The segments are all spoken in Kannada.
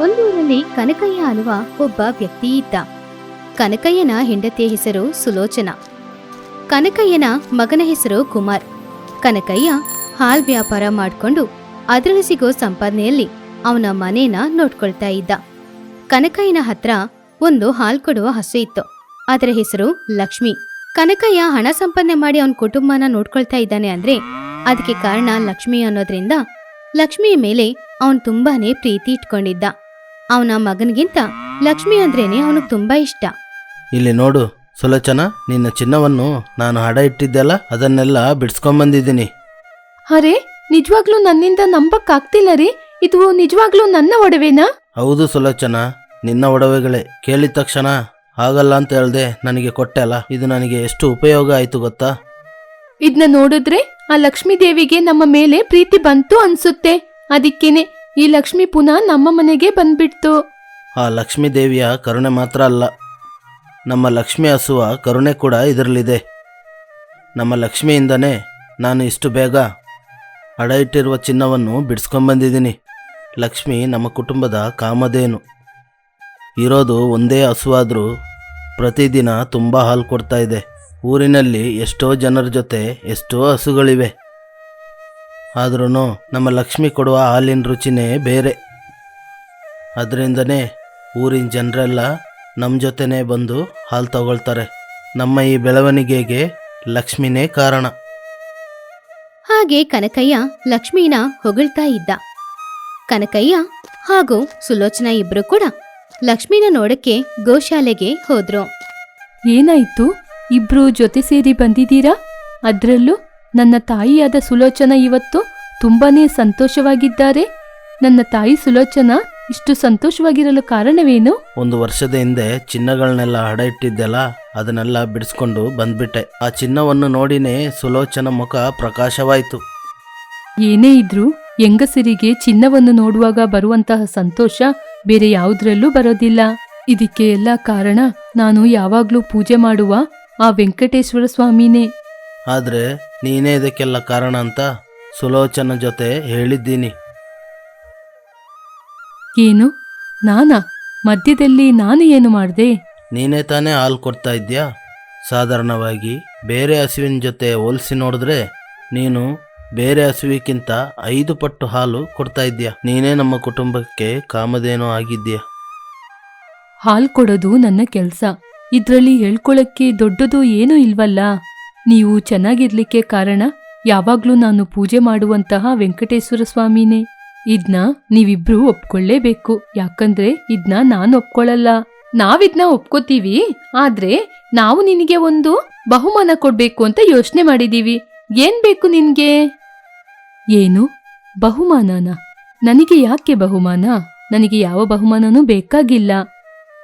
ಒಂದೂರಲ್ಲಿ ಕನಕಯ್ಯ ಅನ್ನುವ ಒಬ್ಬ ವ್ಯಕ್ತಿ ಇದ್ದ. ಕನಕಯ್ಯನ ಹೆಂಡತಿಯ ಹೆಸರು ಸುಲೋಚನಾ. ಕನಕಯ್ಯನ ಮಗನ ಹೆಸರು ಕುಮಾರ್. ಕನಕಯ್ಯ ಹಾಲ್ ವ್ಯಾಪಾರ ಮಾಡ್ಕೊಂಡು ಅದರಲ್ಲಿ ಸಿಗೋ ಸಂಪಾದನೆಯಲ್ಲಿ ಅವನ ಮನೇನ ನೋಡ್ಕೊಳ್ತಾ ಇದ್ದ. ಕನಕಯ್ಯನ ಹತ್ರ ಒಂದು ಹಾಲ್ ಕೊಡುವ ಹಸು ಇತ್ತು. ಅದರ ಹೆಸರು ಲಕ್ಷ್ಮಿ. ಕನಕಯ್ಯ ಹಣ ಸಂಪಾದನೆ ಮಾಡಿ ಅವನ ಕುಟುಂಬನ ನೋಡ್ಕೊಳ್ತಾ ಇದ್ದಾನೆ ಅಂದ್ರೆ ಅದಕ್ಕೆ ಕಾರಣ ಲಕ್ಷ್ಮಿ ಅನ್ನೋದ್ರಿಂದ ಲಕ್ಷ್ಮಿಯ ಮೇಲೆ ಅವನು ತುಂಬಾನೇ ಪ್ರೀತಿ ಇಟ್ಕೊಂಡಿದ್ದ. ಅವನ ಮಗನಿಗಿಂತ ಲಕ್ಷ್ಮಿ ಅಂದ್ರೇನೆ ಅವನಿಗೆ ತುಂಬಾ ಇಷ್ಟ. ಇಲ್ಲಿ ನೋಡು ಸುಲೋಚನ ನಿನ್ನ ಚಿನ್ನವನ್ನು ನಾನು ಹಡ ಇಟ್ಟಿದ್ದೆಲ್ಲ ಅದನ್ನೆಲ್ಲ ಬಿಡಿಸ್ಕೊಂಬಂದಿದ್ದೀನಿ. ಅರೆ ನಿಜವಾಗ್ಲೂ ನನ್ನಿಂದ ನಂಬಕ್ಕಾಗ್ತಿಲ್ಲ ರೀ? ಇದು ನಿಜವಾಗ್ಲೂ ನನ್ನ ಒಡವೆನಾ? ಹೌದು ಸುಲೋಚನ ನಿನ್ನ ಒಡವೆಗಳೇ. ಕೇಳಿದ ತಕ್ಷಣ ಆಗಲ್ಲ ಅಂತ ಹೇಳ್ದೆ ನನಗೆ ಕೊಟ್ಟೆಲ್ಲ ಇದು ನನಗೆ ಎಷ್ಟು ಉಪಯೋಗ ಆಯ್ತು ಗೊತ್ತಾ? ಇದನ್ನ ನೋಡಿದ್ರೆ ಆ ಲಕ್ಷ್ಮೀ ದೇವಿಗೆ ನಮ್ಮ ಮೇಲೆ ಪ್ರೀತಿ ಬಂತು ಅನ್ಸುತ್ತೆ. ಅದಕ್ಕೇನೆ ಈ ಲಕ್ಷ್ಮಿ ಪುನಃ ನಮ್ಮ ಮನೆಗೆ ಬಂದ್ಬಿಡ್ತು. ಆ ಲಕ್ಷ್ಮೀ ದೇವಿಯ ಕರುಣೆ ಮಾತ್ರ ಅಲ್ಲ, ನಮ್ಮ ಲಕ್ಷ್ಮಿ ಹಸುವ ಕರುಣೆ ಕೂಡ ಇದರಲ್ಲಿದೆ. ನಮ್ಮ ಲಕ್ಷ್ಮಿಯಿಂದನೇ ನಾನು ಇಷ್ಟು ಬೇಗ ಅಡ ಇಟ್ಟಿರುವ ಚಿನ್ನವನ್ನು ಬಿಡಿಸ್ಕೊಂಡ್ಬಂದಿದ್ದೀನಿ ಲಕ್ಷ್ಮಿ ನಮ್ಮ ಕುಟುಂಬದ ಕಾಮಧೇನು. ಇರೋದು ಒಂದೇ ಹಸುವಾದರೂ ಪ್ರತಿದಿನ ತುಂಬ ಹಾಲು ಕೊಡ್ತಾ ಇದೆ. ಊರಿನಲ್ಲಿ ಎಷ್ಟೋ ಜನರ ಜೊತೆ ಎಷ್ಟೋ ಹಸುಗಳಿವೆ. ಆದ್ರೂ ನಮ್ಮ ಲಕ್ಷ್ಮಿ ಕೊಡುವ ಹಾಲಿನ ರುಚಿನೇ ಬೇರೆ. ಅದರಿಂದನೇ ಊರಿನ ಜನರೆಲ್ಲ ನಮ್ಮ ಜೊತೆನೇ ಬಂದು ಹಾಲು ತಗೊಳ್ತಾರೆ. ನಮ್ಮ ಈ ಬೆಳವಣಿಗೆಗೆ ಲಕ್ಷ್ಮಿನೇ ಕಾರಣ. ಹಾಗೆ ಕನಕಯ್ಯ ಲಕ್ಷ್ಮೀನ ಹೊಗಳ್ತಾ ಇದ್ದ. ಕನಕಯ್ಯ ಹಾಗೂ ಸುಲೋಚನಾ ಇಬ್ರು ಕೂಡ ಲಕ್ಷ್ಮೀನ ನೋಡಕ್ಕೆ ಗೋಶಾಲೆಗೆ ಹೋದ್ರು. ಏನಾಯ್ತು? ಇಬ್ರು ಜೊತೆ ಸೇರಿ ಬಂದಿದ್ದೀರಾ? ಅದ್ರಲ್ಲೂ ನನ್ನ ತಾಯಿಯಾದ ಸುಲೋಚನ ಇವತ್ತು ತುಂಬಾನೇ ಸಂತೋಷವಾಗಿದ್ದಾರೆ. ನನ್ನ ತಾಯಿ ಸುಲೋಚನ ಇಷ್ಟು ಸಂತೋಷವಾಗಿರಲು ಕಾರಣವೇನು? ಒಂದು ವರ್ಷದ ಹಿಂದೆ ಚಿನ್ನಗಳನ್ನೆಲ್ಲ ಹಡ ಇಟ್ಟಿದ್ದೆಲ್ಲ ಅದನ್ನೆಲ್ಲ ಬಿಡಿಸ್ಕೊಂಡು ಬಂದ್ಬಿಟ್ಟೆ. ಆ ಚಿನ್ನವನ್ನು ನೋಡಿನೇ ಸುಲೋಚನ ಮುಖ ಪ್ರಕಾಶವಾಯಿತು. ಏನೇ ಇದ್ರೂ ಹೆಂಗಸರಿಗೆ ಚಿನ್ನವನ್ನು ನೋಡುವಾಗ ಬರುವಂತಹ ಸಂತೋಷ ಬೇರೆ ಯಾವುದ್ರಲ್ಲೂ ಬರೋದಿಲ್ಲ. ಇದಕ್ಕೆ ಎಲ್ಲ ಕಾರಣ ನಾನು ಯಾವಾಗ್ಲೂ ಪೂಜೆ ಮಾಡುವ ಆ ವೆಂಕಟೇಶ್ವರ ಸ್ವಾಮಿನೇ. ಆದರೆ ನೀನೇ ಇದಕ್ಕೆಲ್ಲ ಕಾರಣ ಅಂತ ಸುಲೋಚನ ಜೊತೆ ಹೇಳಿದ್ದೀನಿ. ಏನು? ನಾನಾ? ಮಧ್ಯದಲ್ಲಿ ನಾನು ಏನು ಮಾಡಿದೆ? ನೀನೇ ತಾನೇ ಹಾಲು ಕೊಡ್ತಾ ಇದ್ಯಾ ಸಾಧಾರಣವಾಗಿ ಬೇರೆ ಹಸುವಿನ ಜೊತೆ ಹೋಲಿಸಿ ನೋಡಿದ್ರೆ ನೀನು ಬೇರೆ ಹಸುವಿಗಿಂತ ಐದು ಪಟ್ಟು ಹಾಲು ಕೊಡ್ತಾ ಇದ್ಯಾ ನೀನೇ ನಮ್ಮ ಕುಟುಂಬಕ್ಕೆ ಕಾಮಧೇನು ಆಗಿದ್ಯಾ ಹಾಲು ಕೊಡೋದು ನನ್ನ ಕೆಲಸ. ಇದರಲ್ಲಿ ಹೇಳ್ಕೊಳ್ಳೋಕ್ಕೆ ದೊಡ್ಡದು ಏನೂ ಇಲ್ವಲ್ಲ? ನೀವು ಚೆನ್ನಾಗಿರ್ಲಿಕ್ಕೆ ಕಾರಣ ಯಾವಾಗ್ಲೂ ನಾನು ಪೂಜೆ ಮಾಡುವಂತಹ ವೆಂಕಟೇಶ್ವರ ಸ್ವಾಮಿನೇ. ಇದ್ನ ನೀವಿಬ್ರು ಒಪ್ಕೊಳ್ಳೇಬೇಕು. ಯಾಕಂದ್ರೆ ಇದ್ನ ನಾನು ಒಪ್ಕೊಳ್ಳಲ್ಲ. ನಾವಿದ್ನ ಒಪ್ಕೋತೀವಿ. ಆದ್ರೆ ನಾವು ನಿನಗೆ ಒಂದು ಬಹುಮಾನ ಕೊಡ್ಬೇಕು ಅಂತ ಯೋಚನೆ ಮಾಡಿದೀವಿ. ಏನ್ ಬೇಕು ನಿನ್ಗೆ? ಏನು? ಬಹುಮಾನನ? ನನಗೆ ಯಾಕೆ ಬಹುಮಾನ? ನನಗೆ ಯಾವ ಬಹುಮಾನನೂ ಬೇಕಾಗಿಲ್ಲ.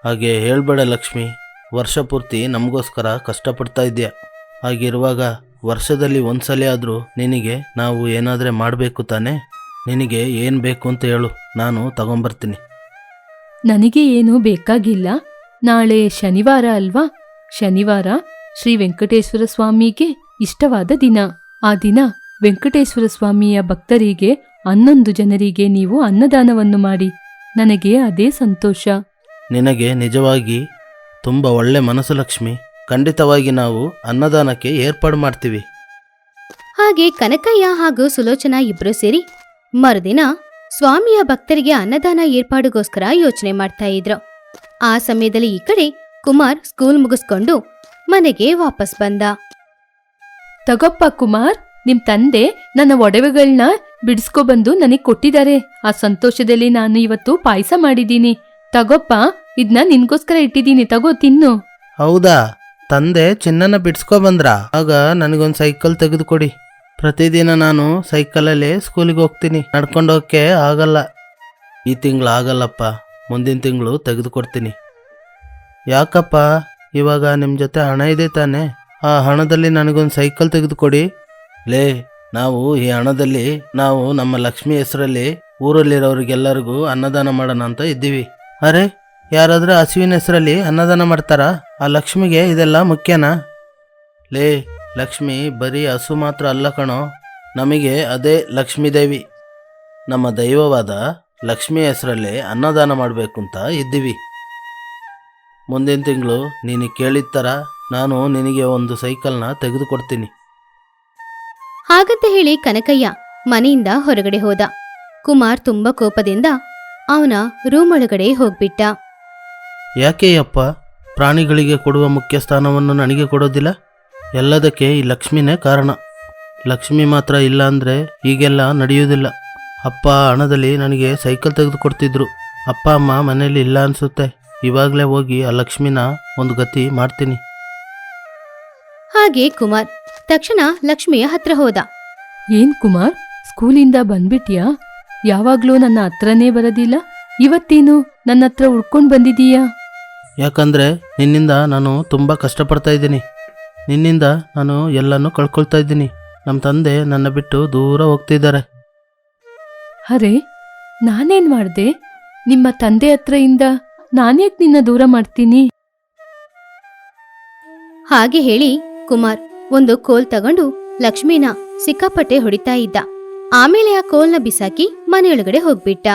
ಹಾಗೆ ಹೇಳ್ಬೇಡ ಲಕ್ಷ್ಮಿ. ವರ್ಷ ಪೂರ್ತಿ ನಮಗೋಸ್ಕರ ಕಷ್ಟಪಡ್ತಾ ಇದ್ಯಾ ಹಾಗಿರುವಾಗ ವರ್ಷದಲ್ಲಿ ಒಂದ್ಸಲ ಆದರೂ ನಿನಗೆ ನಾವು ಏನಾದರೆ ಮಾಡಬೇಕು ತಾನೇ? ನಿನಗೆ ಏನು ಬೇಕು ಅಂತ ಹೇಳು. ನಾನು ತಗೊಂಬರ್ತೀನಿ. ನನಗೆ ಏನೂ ಬೇಕಾಗಿಲ್ಲ. ನಾಳೆ ಶನಿವಾರ ಅಲ್ವಾ? ಶನಿವಾರ ಶ್ರೀ ವೆಂಕಟೇಶ್ವರ ಸ್ವಾಮಿಗೆ ಇಷ್ಟವಾದ ದಿನ. ಆ ದಿನ ವೆಂಕಟೇಶ್ವರ ಸ್ವಾಮಿಯ ಭಕ್ತರಿಗೆ ಹನ್ನೊಂದು ಜನರಿಗೆ ನೀವು ಅನ್ನದಾನವನ್ನು ಮಾಡಿ. ನನಗೆ ಅದೇ ಸಂತೋಷ. ನಿನಗೆ ನಿಜವಾಗಿ ತುಂಬ ಒಳ್ಳೆ ಮನಸ್ಸು ಲಕ್ಷ್ಮಿ. ಖಂಡಿತವಾಗಿ ನಾವು ಅನ್ನದಾನಕ್ಕೆ ಏರ್ಪಾಡು ಮಾಡ್ತೀವಿ. ಹಾಗೆ ಕನಕಯ್ಯ ಹಾಗೂ ಸುಲೋಚನಾ ಇಬ್ರು ಸೇರಿ ಮರುದಿನ ಸ್ವಾಮಿಯ ಭಕ್ತರಿಗೆ ಅನ್ನದಾನ ಏರ್ಪಾಡುಗೋಸ್ಕರ ಯೋಚನೆ ಮಾಡ್ತಾ ಇದ್ರು. ಆ ಸಮಯದಲ್ಲಿ ಈ ಕಡೆ ಕುಮಾರ್ ಸ್ಕೂಲ್ ಮುಗಿಸ್ಕೊಂಡು ಮನೆಗೆ ವಾಪಸ್ ಬಂದ. ತಗೊಪ್ಪ ಕುಮಾರ್ ನಿಮ್ ತಂದೆ ನನ್ನ ಒಡವೆಗಳನ್ನ ಬಿಡಿಸ್ಕೊಬಂದು ನನಗೆ ಕೊಟ್ಟಿದ್ದಾರೆ ಆ ಸಂತೋಷದಲ್ಲಿ ನಾನು ಇವತ್ತು ಪಾಯಸ ಮಾಡಿದ್ದೀನಿ. ತಗೊಪ್ಪ ಇದನ್ನ ನಿನ್ಗೋಸ್ಕರ ಇಟ್ಟಿದ್ದೀನಿ ತಗೋ ತಿನ್ನು. ಹೌದಾ? ತಂದೆ ಚಿನ್ನನ ಬಿಡ್ಸ್ಕೊಬಂದ್ರ ಆಗ ನನಗೊಂದು ಸೈಕಲ್ ತೆಗೆದುಕೊಡಿ. ಪ್ರತಿದಿನ ನಾನು ಸೈಕಲಲ್ಲಿ ಸ್ಕೂಲಿಗೆ ಹೋಗ್ತೀನಿ. ನಡ್ಕೊಂಡೋಗಕ್ಕೆ ಆಗಲ್ಲ. ಈ ತಿಂಗಳು ಆಗಲ್ಲಪ್ಪ. ಮುಂದಿನ ತಿಂಗಳು ತೆಗೆದುಕೊಡ್ತೀನಿ. ಯಾಕಪ್ಪ? ಇವಾಗ ನಿಮ್ಮ ಜೊತೆ ಹಣ ಇದೆ ತಾನೆ. ಆ ಹಣದಲ್ಲಿ ನನಗೊಂದು ಸೈಕಲ್ ತೆಗೆದುಕೊಡಿ. ಲೇ, ನಾವು ಈ ಹಣದಲ್ಲಿ ನಾವು ನಮ್ಮ ಲಕ್ಷ್ಮಿ ಹೆಸರಲ್ಲಿ ಊರಲ್ಲಿರೋರಿಗೆಲ್ಲರಿಗೂ ಅನ್ನದಾನ ಮಾಡೋಣ ಅಂತ ಇದ್ದೀವಿ. ಅರೆ ಯಾರಾದ್ರೂ ಹಸುವಿನ ಹೆಸರಲ್ಲಿ ಅನ್ನದಾನ ಮಾಡ್ತಾರಾ? ಆ ಲಕ್ಷ್ಮಿಗೆ ಇದೆಲ್ಲ ಮುಖ್ಯನಾ? ಲೇ, ಲಕ್ಷ್ಮಿ, ಬರೀ ಹಸು ಮಾತ್ರ ಅಲ್ಲ ಕಣೋ. ನಮಗೆ ಅದೇ ಲಕ್ಷ್ಮೀ ದೇವಿ. ನಮ್ಮ ದೈವವಾದ ಲಕ್ಷ್ಮಿ ಹೆಸರಲ್ಲಿ ಅನ್ನದಾನ ಮಾಡಬೇಕು ಅಂತ ಇದ್ದೀವಿ. ಮುಂದಿನ ತಿಂಗಳು ನೀನು ಕೇಳಿದ ಥರ ನಾನು ನಿನಗೆ ಒಂದು ಸೈಕಲ್ನ ತೆಗೆದುಕೊಡ್ತೀನಿ. ಹಾಗಂತ ಹೇಳಿ ಕನಕಯ್ಯ ಮನೆಯಿಂದ ಹೊರಗಡೆ ಹೋದ. ಕುಮಾರ್ ತುಂಬಾ ಕೋಪದಿಂದ ಅವನ ರೂಮ್ ಒಳಗಡೆ ಹೋಗ್ಬಿಟ್ಟ. ಯಾಕೆ ಅಪ್ಪ? ಪ್ರಾಣಿಗಳಿಗೆ ಕೊಡುವ ಮುಖ್ಯ ಸ್ಥಾನವನ್ನು ನನಗೆ ಕೊಡೋದಿಲ್ಲ? ಎಲ್ಲದಕ್ಕೆ ಈ ಲಕ್ಷ್ಮಿನೇ ಕಾರಣ. ಲಕ್ಷ್ಮಿ ಮಾತ್ರ ಇಲ್ಲ ಅಂದರೆ ಈಗೆಲ್ಲ ನಡೆಯೋದಿಲ್ಲ ಅಪ್ಪ ಹಣದಲ್ಲಿ ನನಗೆ ಸೈಕಲ್ ತೆಗೆದುಕೊಡ್ತಿದ್ರು. ಅಪ್ಪ ಅಮ್ಮ ಮನೆಯಲ್ಲಿ ಇಲ್ಲ ಅನಿಸುತ್ತೆ. ಇವಾಗಲೇ ಹೋಗಿ ಆ ಲಕ್ಷ್ಮಿನ ಒಂದು ಗತಿ ಮಾಡ್ತೀನಿ. ಹಾಗೆ ಕುಮಾರ್. ತಕ್ಷಣ ಲಕ್ಷ್ಮಿಯ ಹತ್ರ ಹೋದ. ಏನ್ ಕುಮಾರ್? ಸ್ಕೂಲಿಂದ ಬಂದ್ಬಿಟ್ಯಾ? ಯಾವಾಗ್ಲೂ ನನ್ನ ಹತ್ರನೇ ಬರೋದಿಲ್ಲ? ಇವತ್ತೇನು ನನ್ನ ಹತ್ರ ಉಳ್ಕೊಂಡ್ ಬಂದಿದೀಯಾ? ಯಾಕಂದರೆ ನಿನ್ನಿಂದ ನಾನು ತುಂಬ ಕಷ್ಟಪಡ್ತಾ ಇದ್ದೀನಿ. ನಿನ್ನಿಂದ ನಾನು ಎಲ್ಲನೂ ಕಳ್ಕೊಳ್ತಾ ಇದ್ದೀನಿ. ನಮ್ಮ ತಂದೆ ನನ್ನ ಬಿಟ್ಟು ದೂರ ಹೋಗ್ತಿದ್ದಾರೆ. ಅರೆ ನಾನೇನ್ ಮಾಡ್ದೆ? ನಿಮ್ಮ ತಂದೆ ಹತ್ರದಿಂದ ನಾನ್ಯಾಕ್ ನಿನ್ನ ದೂರ ಮಾಡ್ತೀನಿ? ಹಾಗೆ ಹೇಳಿ ಕುಮಾರ್ ಒಂದು ಕೋಲ್ ತಗೊಂಡು ಲಕ್ಷ್ಮೀನ ಸಿಕ್ಕಾಪಟ್ಟೆ ಹೊಡಿತಾ ಇದ್ದ. ಆಮೇಲೆ ಆ ಕೋಲ್ನ ಬಿಸಾಕಿ ಮನೆಯೊಳಗಡೆ ಹೋಗ್ಬಿಟ್ಟ.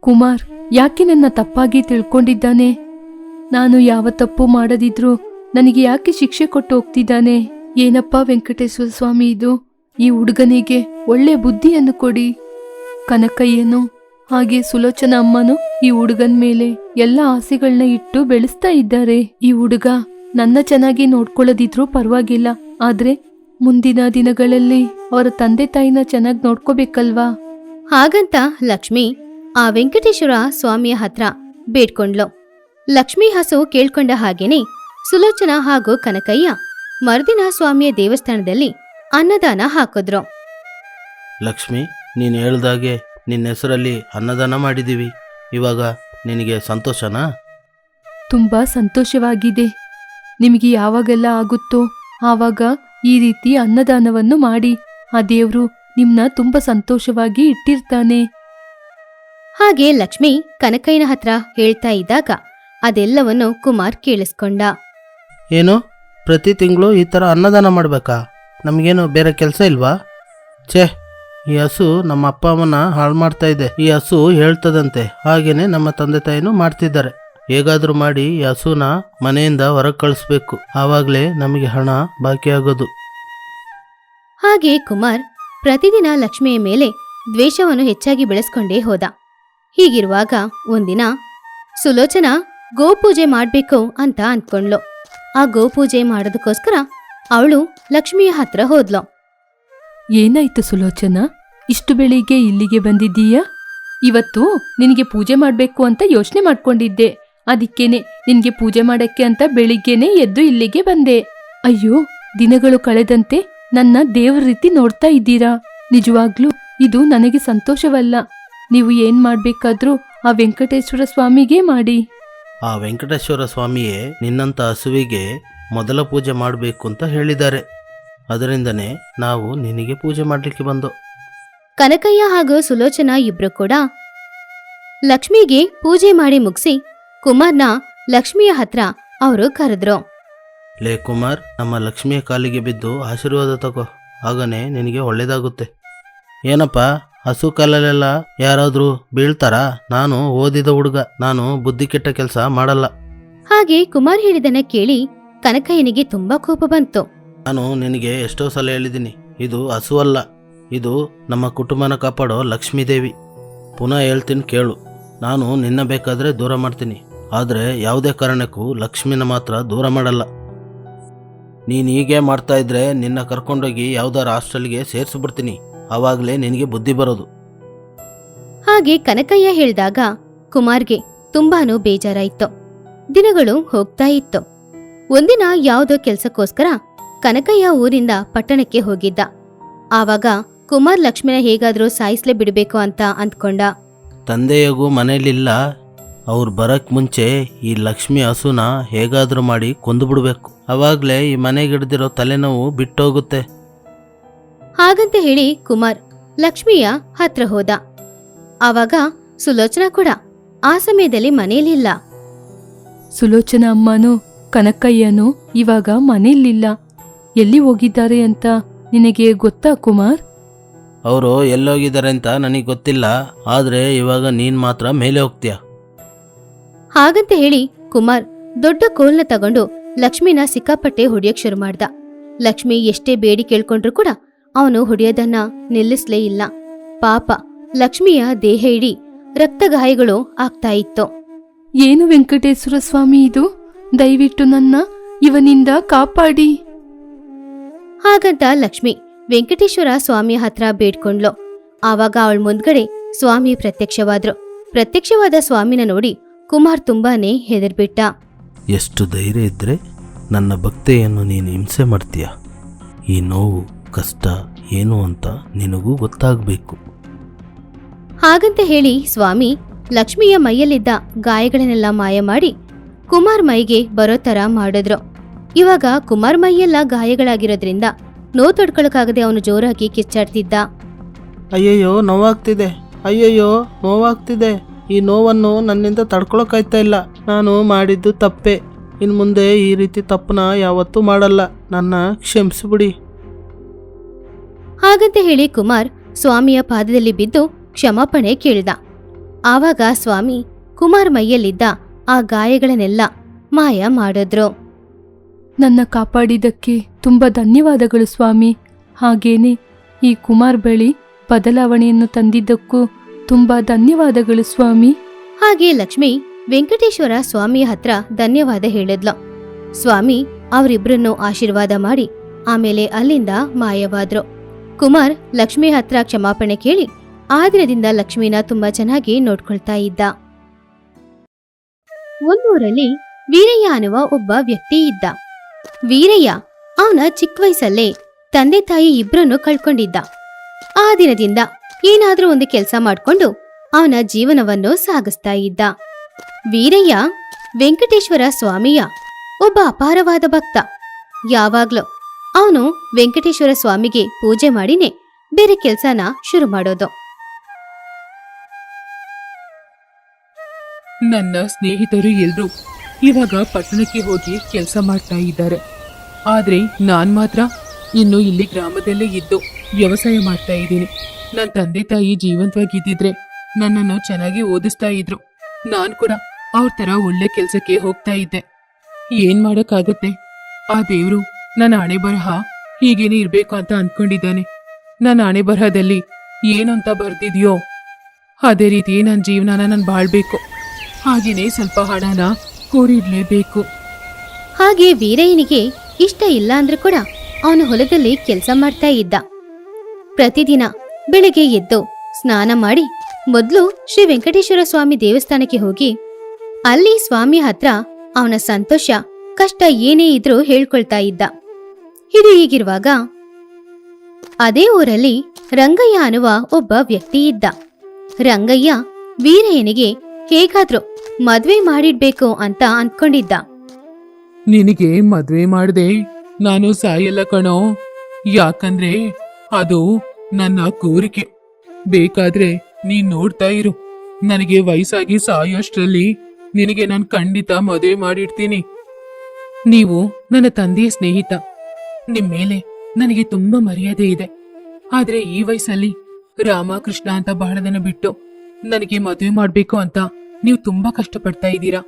ಕುಮಾರ್ ಯಾಕೆ ನನ್ನ ತಪ್ಪಾಗಿ ತಿಳ್ಕೊಂಡಿದ್ದಾನೆ? ನಾನು ಯಾವ ತಪ್ಪು ಮಾಡದಿದ್ರು ನನಗೆ ಯಾಕೆ ಶಿಕ್ಷೆ ಕೊಟ್ಟು ಹೋಗ್ತಿದ್ದಾನೆ? ಏನಪ್ಪ ವೆಂಕಟೇಶ್ವರ ಸ್ವಾಮಿ ಇದು? ಈ ಹುಡುಗನಿಗೆ ಒಳ್ಳೆ ಬುದ್ಧಿಯನ್ನು ಕೊಡಿ. ಕನಕಯ್ಯನು, ಹಾಗೆ ಸುಲೋಚನ ಅಮ್ಮನು ಈ ಹುಡುಗನ್ ಮೇಲೆ ಎಲ್ಲ ಆಸೆಗಳನ್ನ ಇಟ್ಟು ಬೆಳೆಸ್ತಾ ಇದ್ದಾರೆ. ಈ ಹುಡುಗ ನನ್ನ ಚೆನ್ನಾಗಿ ನೋಡ್ಕೊಳ್ಳೋದಿದ್ರೂ ಪರವಾಗಿಲ್ಲ, ಆದ್ರೆ ಮುಂದಿನ ದಿನಗಳಲ್ಲಿ ಅವರ ತಂದೆ ತಾಯಿನ ಚೆನ್ನಾಗಿ ನೋಡ್ಕೋಬೇಕಲ್ವಾ? ಹಾಗಂತ ಲಕ್ಷ್ಮಿ, ಆ ವೆಂಕಟೇಶ್ವರ ಸ್ವಾಮಿಯ ಹತ್ರ ಬೇಡ್ಕೊಂಡ್ಲು. ಲಕ್ಷ್ಮಿ ಹಸು ಕೇಳ್ಕೊಂಡ ಹಾಗೇನೆ ಸುಲೋಚನಾ ಹಾಗೂ ಕನಕಯ್ಯ ಮರುದಿನ ಸ್ವಾಮಿಯ ದೇವಸ್ಥಾನದಲ್ಲಿ ಅನ್ನದಾನ ಹಾಕಿದ್ರು. ಲಕ್ಷ್ಮಿ ನೀನು ಹೇಳ್ದಾಗೆ ನಿನ್ನ ಹೆಸರಲ್ಲಿ ಅನ್ನದಾನ ಮಾಡಿದ್ದೀವಿ ಇವಾಗ ನಿನಗೆ ಸಂತೋಷನಾ? ತುಂಬಾ ಸಂತೋಷವಾಗಿದೆ. ನಿಮಗೆ ಯಾವಾಗೆಲ್ಲ ಆಗುತ್ತೋ ಆವಾಗ ಈ ರೀತಿ ಅನ್ನದಾನವನ್ನು ಮಾಡಿ. ಆ ದೇವರು ನಿಮ್ನ ತುಂಬಾ ಸಂತೋಷವಾಗಿ ಇಟ್ಟಿರ್ತಾನೆ. ಹಾಗೆ ಲಕ್ಷ್ಮಿ ಕನಕಯ್ಯನ ಹತ್ರ ಹೇಳ್ತಾ ಇದ್ದಾಗ ಅದೆಲ್ಲವನ್ನು ಕುಮಾರ್ ಕೇಳಿಸ್ಕೊಂಡ. ಏನು? ಪ್ರತಿ ತಿಂಗಳು ಈ ಥರ ಅನ್ನದಾನ ಮಾಡಬೇಕಾ? ನಮಗೇನು ಬೇರೆ ಕೆಲಸ ಇಲ್ವಾ? ಛೇ ಈ ಹಸು ನಮ್ಮ ಅಪ್ಪ ಅಮ್ಮನ ಹಾಳು ಮಾಡ್ತಾ ಇದೆ. ಈ ಹಸು ಹೇಳ್ತದಂತೆ. ಹಾಗೇನೆ ನಮ್ಮ ತಂದೆ ತಾಯಿನೂ ಮಾಡ್ತಿದ್ದಾರೆ. ಹೇಗಾದರೂ ಮಾಡಿ ಈ ಹಸುನ ಮನೆಯಿಂದ ಹೊರಗೆ ಕಳಿಸ್ಬೇಕು. ಆವಾಗಲೇ ನಮಗೆ ಹಣ ಬಾಕಿ ಆಗೋದು. ಹಾಗೆ ಕುಮಾರ್ ಪ್ರತಿದಿನ ಲಕ್ಷ್ಮಿಯ ಮೇಲೆ ದ್ವೇಷವನ್ನು ಹೆಚ್ಚಾಗಿ ಬೆಳೆಸ್ಕೊಂಡೇ ಹೋದ. ಹೀಗಿರುವಾಗ ಒಂದಿನ ಸುಲೋಚನಾ ಗೋಪೂಜೆ ಮಾಡ್ಬೇಕು ಅಂತ ಅಂದ್ಕೊಂಡ್ಲು. ಆ ಗೋಪೂಜೆ ಮಾಡೋದಕ್ಕೋಸ್ಕರ ಅವಳು ಲಕ್ಷ್ಮಿಯ ಹತ್ರ ಹೋದ್ಲು. ಏನಾಯ್ತು ಸುಲೋಚನಾ? ಇಷ್ಟು ಬೆಳಿಗ್ಗೆ ಇಲ್ಲಿಗೆ ಬಂದಿದ್ದೀಯಾ? ಇವತ್ತು ನಿನಗೆ ಪೂಜೆ ಮಾಡಬೇಕು ಅಂತ ಯೋಚನೆ ಮಾಡ್ಕೊಂಡಿದ್ದೆ. ಅದಕ್ಕೇನೆ ನಿನಗೆ ಪೂಜೆ ಮಾಡಕ್ಕೆ ಅಂತ ಬೆಳಿಗ್ಗೆನೆ ಎದ್ದು ಇಲ್ಲಿಗೆ ಬಂದೆ. ಅಯ್ಯೋ, ದಿನಗಳು ಕಳೆದಂತೆ ನನ್ನ ದೇವ್ರ ರೀತಿ ನೋಡ್ತಾ ಇದ್ದೀರಾ? ನಿಜವಾಗ್ಲೂ ಇದು ನನಗೆ ಸಂತೋಷವಲ್ಲ. ನೀವು ಏನ್ ಮಾಡ್ಬೇಕಾದ್ರೂ ಆ ವೆಂಕಟೇಶ್ವರ ಸ್ವಾಮಿಗೆ ಮಾಡಿ. ಆ ವೆಂಕಟೇಶ್ವರ ಸ್ವಾಮಿಯೇ ನಿನ್ನಂಥ ಹಸುವಿಗೆ ಮೊದಲ ಪೂಜೆ ಮಾಡಬೇಕು ಅಂತ ಹೇಳಿದ್ದಾರೆ. ಅದರಿಂದನೇ ನಾವು ನಿನಗೆ ಪೂಜೆ ಮಾಡಲಿಕ್ಕೆ ಬಂದು. ಕನಕಯ್ಯ ಹಾಗೂ ಸುಲೋಚನಾ ಇಬ್ಬರು ಕೂಡ ಲಕ್ಷ್ಮಿಗೆ ಪೂಜೆ ಮಾಡಿ ಮುಗಿಸಿ ಕುಮಾರ್ನ ಲಕ್ಷ್ಮಿಯ ಹತ್ರ ಅವರು ಕರೆದ್ರು. ಲೇ ಕುಮಾರ್ ನಮ್ಮ ಲಕ್ಷ್ಮಿಯ ಕಾಲಿಗೆ ಬಿದ್ದು ಆಶೀರ್ವಾದ ತಗೋ. ಆಗನೇ ನಿನಗೆ ಒಳ್ಳೇದಾಗುತ್ತೆ. ಏನಪ್ಪ ಹಸು ಕಾಲಲ್ಲೆಲ್ಲ ಯಾರಾದರೂ ಬೀಳ್ತಾರಾ? ನಾನು ಓದಿದ ಹುಡುಗ ನಾನು ಬುದ್ಧಿ ಕೆಟ್ಟ ಕೆಲಸ ಮಾಡಲ್ಲ. ಹಾಗೆ ಕುಮಾರ್ ಹೇಳಿದನ್ನ ಕೇಳಿ ಕನಕಯ್ಯನಿಗೆ ತುಂಬಾ ಕೋಪ ಬಂತು. ನಾನು ನಿನಗೆ ಎಷ್ಟೋ ಸಲ ಹೇಳಿದ್ದೀನಿ ಇದು ಹಸು ಅಲ್ಲ ಇದು ನಮ್ಮ ಕುಟುಂಬನ ಕಾಪಾಡೋ ಲಕ್ಷ್ಮೀದೇವಿ. ಪುನಃ ಹೇಳ್ತೀನಿ ಕೇಳು ನಾನು ನಿನ್ನ ಬೇಕಾದರೆ ದೂರ ಮಾಡ್ತೀನಿ ಆದರೆ ಯಾವುದೇ ಕಾರಣಕ್ಕೂ ಲಕ್ಷ್ಮಿನ ಮಾತ್ರ ದೂರ ಮಾಡಲ್ಲ. ನೀನು ಹೀಗೆ ಮಾಡ್ತಾ ಇದ್ರೆ ನಿನ್ನ ಕರ್ಕೊಂಡೋಗಿ ಯಾವ್ದಾರ ಹಾಸ್ಟೆಲ್ಗೆ ಸೇರಿಸ್ಬಿಡ್ತೀನಿ. ಆವಾಗಲೇ ನಿನಗೆ ಬುದ್ಧಿ ಬರೋದು. ಹಾಗೆ ಕನಕಯ್ಯ ಹೇಳಿದಾಗ ಕುಮಾರ್ಗೆ ತುಂಬಾನು ಬೇಜಾರಾಯಿತು. ದಿನಗಳು ಹೋಗ್ತಾ ಇತ್ತು. ಒಂದಿನ ಯಾವುದೋ ಕೆಲಸಕ್ಕೋಸ್ಕರ ಕನಕಯ್ಯ ಊರಿಂದ ಪಟ್ಟಣಕ್ಕೆ ಹೋಗಿದ್ದ. ಆವಾಗ ಕುಮಾರ್ ಲಕ್ಷ್ಮಣ ಹೇಗಾದರೂ ಸಾಯಿಸ್ಲೇ ಬಿಡಬೇಕು ಅಂತ ಅಂದ್ಕೊಂಡ. ತಂದೆಯಗೂ ಮನೇಲಿಲ್ಲ ಅವ್ರು ಬರಕ್ ಮುಂಚೆ ಈ ಲಕ್ಷ್ಮಿ ಹಸುನ ಹೇಗಾದರೂ ಮಾಡಿ ಕೊಂದು ಬಿಡಬೇಕು. ಅವಾಗಲೇ ಈ ಮನೆಗಿಡ್ದಿರೋ ತಲೆನೋವು ಬಿಟ್ಟೋಗುತ್ತೆ. ಹಾಗಂತ ಹೇಳಿ ಕುಮಾರ್ ಲಕ್ಷ್ಮಿಯ ಹತ್ರ ಹೋದ. ಆವಾಗ ಸುಲೋಚನಾ ಕೂಡ ಆ ಸಮಯದಲ್ಲಿ ಮನೆಯಲ್ಲಿಲ್ಲ. ಸುಲೋಚನಾ ಅಮ್ಮನೋ ಕನಕ್ಕಯ್ಯನೋ ಇವಾಗ ಮನೆಯಲ್ಲಿಲ್ಲ. ಎಲ್ಲಿ ಹೋಗಿದ್ದಾರೆ ಅಂತ ನಿನಗೆ ಗೊತ್ತಾ ಕುಮಾರ್? ಅವರು ಎಲ್ಲೋಗಿದ್ದಾರೆ ಅಂತ ನನಗೆ ಗೊತ್ತಿಲ್ಲ ಆದರೆ ಇವಾಗ ನೀನು ಮಾತ್ರ ಮೇಲೆ ಹೋಗ್ತೀಯ? ಹಾಗಂತ ಹೇಳಿ ಕುಮಾರ್ ದೊಡ್ಡ ಕೋಲ್ನ ತಗೊಂಡು ಲಕ್ಷ್ಮಿನ ಸಿಕ್ಕಾಪಟ್ಟೆ ಹೊಡಿಯಕ್ ಶುರು ಮಾಡ್ದ. ಲಕ್ಷ್ಮಿ ಎಷ್ಟೇ ಬೇಡಿ ಕೇಳ್ಕೊಂಡ್ರು ಕೂಡ ಅವನು ಹೊಡೆಯೋದನ್ನ ನಿಲ್ಲಿಸ್ಲೇ ಇಲ್ಲ. ಪಾಪ ಲಕ್ಷ್ಮಿಯ ದೇಹ ಇಡೀ ರಕ್ತಗಾಯಗಳು ಆಗ್ತಾ ಇತ್ತು. ಏನು ವೆಂಕಟೇಶ್ವರ ಸ್ವಾಮಿ ಇದು? ದಯವಿಟ್ಟು ನನ್ನ ಇವನಿಂದ ಕಾಪಾಡಿ. ಹಾಗಂತ ಲಕ್ಷ್ಮಿ ವೆಂಕಟೇಶ್ವರ ಸ್ವಾಮಿಯ ಹತ್ರ ಬೇಡ್ಕೊಂಡ್ಲು ಆವಾಗ ಅವಳ ಮುಂದ್ಗಡೆ ಸ್ವಾಮಿ ಪ್ರತ್ಯಕ್ಷವಾದ್ರು. ಪ್ರತ್ಯಕ್ಷವಾದ ಸ್ವಾಮಿನ ನೋಡಿ ಕುಮಾರ್ ತುಂಬಾನೇ ಹೆದರ್ಬಿಟ್ಟ. ಎಷ್ಟು ಧೈರ್ಯ ಇದ್ದರೆ ನನ್ನ ಭಕ್ತೆಯನ್ನು ನೀನು ಹಿಂಸೆ ಮಾಡ್ತೀಯ? ಈ ನೋವು ಕಷ್ಟ ಏನು ಅಂತ ನಿನಗೂ ಗೊತ್ತಾಗಬೇಕು. ಹಾಗಂತ ಹೇಳಿ ಸ್ವಾಮಿ ಲಕ್ಷ್ಮಿಯ ಮೈಯಲ್ಲಿದ್ದ ಗಾಯಗಳನ್ನೆಲ್ಲ ಮಾಯ ಮಾಡಿ ಕುಮಾರ್ ಮೈಗೆ ಬರೋ ತರ ಮಾಡಿದ್ರು. ಇವಾಗ ಕುಮಾರ್ ಮೈಯೆಲ್ಲ ಗಾಯಗಳಾಗಿರೋದ್ರಿಂದ ನೋವು ತಡ್ಕೊಳಕ್ಕಾಗದೆ ಅವನು ಜೋರಾಗಿ ಕಿಚ್ಚಾಡ್ತಿದ್ದ. ಅಯ್ಯಯ್ಯೋ ನೋವಾಗ್ತಿದೆ. ಅಯ್ಯಯ್ಯೋ ನೋವಾಗ್ತಿದೆ. ಈ ನೋವನ್ನು ನನ್ನಿಂದ ತಡ್ಕೊಳಕ್ಕಾಯ್ತಾ ಇಲ್ಲ. ನಾನು ಮಾಡಿದ್ದು ತಪ್ಪೆ. ಇನ್ನು ಮುಂದೆ ಈ ರೀತಿ ತಪ್ಪನ ಯಾವತ್ತೂ ಮಾಡಲ್ಲ. ನನ್ನ ಕ್ಷಮಿಸ್ಬಿಡಿ. ಹಾಗಂತ ಹೇಳಿ ಕುಮಾರ್ ಸ್ವಾಮಿಯ ಪಾದದಲ್ಲಿ ಬಿದ್ದು ಕ್ಷಮಾಪಣೆ ಕೇಳಿದ. ಆವಾಗ ಸ್ವಾಮಿ ಕುಮಾರ್ ಮೈಯಲ್ಲಿದ್ದ ಆ ಗಾಯಗಳನ್ನೆಲ್ಲ ಮಾಯ ಮಾಡಿದ್ರು. ನನ್ನ ಕಾಪಾಡಿದ್ದಕ್ಕೆ ತುಂಬ ಧನ್ಯವಾದಗಳು ಸ್ವಾಮಿ. ಹಾಗೇನೆ ಈ ಕುಮಾರ್ ಬಳಿ ಬದಲಾವಣೆಯನ್ನು ತಂದಿದ್ದಕ್ಕೂ ತುಂಬ ಧನ್ಯವಾದಗಳು ಸ್ವಾಮಿ. ಹಾಗೆ ಲಕ್ಷ್ಮಿ ವೆಂಕಟೇಶ್ವರ ಸ್ವಾಮಿಯ ಹತ್ರ ಧನ್ಯವಾದ ಹೇಳಿದ್ಲು. ಸ್ವಾಮಿ ಅವರಿಬ್ಬರನ್ನು ಆಶೀರ್ವಾದ ಮಾಡಿ ಆಮೇಲೆ ಅಲ್ಲಿಂದ ಮಾಯವಾದ್ರು. ಕುಮಾರ್ ಲಕ್ಷ್ಮಿ ಹತ್ರ ಕ್ಷಮಾಪಣೆ ಕೇಳಿ ಆ ದಿನದಿಂದ ಲಕ್ಷ್ಮಿನ ತುಂಬಾ ಚೆನ್ನಾಗಿ ನೋಡ್ಕೊಳ್ತಾ ಇದ್ದ. ಒಂದೂರಲ್ಲಿ ವೀರಯ್ಯ ಅನ್ನುವ ಒಬ್ಬ ವ್ಯಕ್ತಿ ಇದ್ದ. ವೀರಯ್ಯ ಅವನ ಚಿಕ್ಕ ವಯಸ್ಸಲ್ಲೇ ತಂದೆ ತಾಯಿ ಇಬ್ಬರನ್ನು ಕಳ್ಕೊಂಡಿದ್ದ. ಆ ದಿನದಿಂದ ಏನಾದ್ರೂ ಒಂದು ಕೆಲಸ ಮಾಡ್ಕೊಂಡು ಅವನ ಜೀವನವನ್ನು ಸಾಗಿಸ್ತಾ ಇದ್ದ. ವೀರಯ್ಯ ವೆಂಕಟೇಶ್ವರ ಸ್ವಾಮಿಯ ಒಬ್ಬ ಅಪಾರವಾದ ಭಕ್ತ. ಯಾವಾಗ್ಲೂ ಅವನು ವೆಂಕಟೇಶ್ವರ ಸ್ವಾಮಿಗೆ ಪೂಜೆ ಮಾಡಿನೇ ಬೇರೆ ಕೆಲಸನ ಶುರು ಮಾಡೋದು. ನನ್ನ ಸ್ನೇಹಿತರು ಎಲ್ರು ಇವಾಗ ಪಟ್ಟಣಕ್ಕೆ ಹೋಗಿ ಕೆಲಸ ಮಾಡ್ತಾ ಇದ್ದಾರೆ. ಆದ್ರೆ ನಾನ್ ಮಾತ್ರ ಇನ್ನು ಇಲ್ಲಿ ಗ್ರಾಮದಲ್ಲೇ ಇದ್ದು ವ್ಯವಸಾಯ ಮಾಡ್ತಾ ಇದ್ದೀನಿ. ನನ್ನ ತಂದೆ ತಾಯಿ ಜೀವಂತವಾಗಿದ್ದಿದ್ರೆ ನನ್ನನ್ನು ಚೆನ್ನಾಗಿ ಓದಿಸ್ತಾ ಇದ್ರು. ನಾನ್ ಕೂಡ ಅವ್ರ ತರ ಒಳ್ಳೆ ಕೆಲ್ಸಕ್ಕೆ ಹೋಗ್ತಾ ಇದ್ದೆ. ಏನ್ ಮಾಡಕ್ಕಾಗುತ್ತೆ? ಆ ದೇವ್ರು ನನ್ನ ಹಣೆ ಬರಹ ಹೀಗೇನೆ ಇರ್ಬೇಕು ಅಂತ ಅನ್ಕೊಂಡಿದ್ದಾನೆ. ನನ್ನ ಹಣೆ ಬರಹದಲ್ಲಿ ಏನಂತ ಬರ್ದಿದ್ಯೋ ಅದೇ ರೀತಿ ನನ್ನ ಜೀವನನ ನಾನು ಬಾಳ್ಬೇಕು. ಹಾಗೇನೆ ಸ್ವಲ್ಪ ಹಣನ ಕೋರಿಡ್ಲೇಬೇಕು ಹಾಗೆ ವೀರಯ್ಯನಿಗೆ ಇಷ್ಟ ಇಲ್ಲ ಅಂದ್ರೂ ಕೂಡ ಅವನು ಹೊಲದಲ್ಲಿ ಕೆಲಸ ಮಾಡ್ತಾ ಇದ್ದ. ಪ್ರತಿದಿನ ಬೆಳಿಗ್ಗೆ ಎದ್ದು ಸ್ನಾನ ಮಾಡಿ ಮೊದಲು ಶ್ರೀ ವೆಂಕಟೇಶ್ವರ ಸ್ವಾಮಿ ದೇವಸ್ಥಾನಕ್ಕೆ ಹೋಗಿ ಅಲ್ಲಿ ಸ್ವಾಮಿ ಹತ್ರ ಅವನ ಸಂತೋಷ, ಕಷ್ಟ ಏನೇ ಇದ್ರೂ ಹೇಳ್ಕೊಳ್ತಾ ಇದ್ದ. ಇದು ಹೀಗಿರುವಾಗ ಅದೇ ಊರಲ್ಲಿ ರಂಗಯ್ಯ ಅನ್ನುವ ಒಬ್ಬ ವ್ಯಕ್ತಿ ಇದ್ದ. ರಂಗಯ್ಯ ವೀರಯ್ಯನಿಗೆ ಹೇಗಾದ್ರೂ ಮದ್ವೆ ಮಾಡಿಡ್ಬೇಕು ಅಂತ ಅನ್ಕೊಂಡಿದ್ದ ನಿನಗೆ ಮದ್ವೆ ಮಾಡ್ದೆ ನಾನು ಸಾಯಲ್ಲ ಕಣೋ. ಯಾಕಂದ್ರೆ ಅದು ನನ್ನ ಕೋರಿಕೆ. ಬೇಕಾದ್ರೆ ನೀನ್ ನೋಡ್ತಾ ಇರು. ನನಗೆ ವಯಸ್ಸಾಗಿ ಸಾಯೋಷ್ಟರಲ್ಲಿ ನಿನಗೆ ನಾನು ಖಂಡಿತ ಮದುವೆ ಮಾಡಿಡ್ತೀನಿ. ನೀವು ನನ್ನ ತಂದೆಯ ಸ್ನೇಹಿತ. ನಿಮ್ ಮೇಲೆ ನನಗೆ ತುಂಬಾ ಮರ್ಯಾದೆ ಇದೆ. ಆದ್ರೆ ಈ ವಯಸ್ಸಲ್ಲಿ ರಾಮಕೃಷ್ಣ ಅಂತ ಬಹಳ ದಿನ ಬಿಟ್ಟು ನನಗೆ ಮದುವೆ ಮಾಡ್ಬೇಕು ಅಂತ ನೀವು ತುಂಬಾ ಕಷ್ಟಪಡ್ತಾ ಇದ್ದೀರಾ?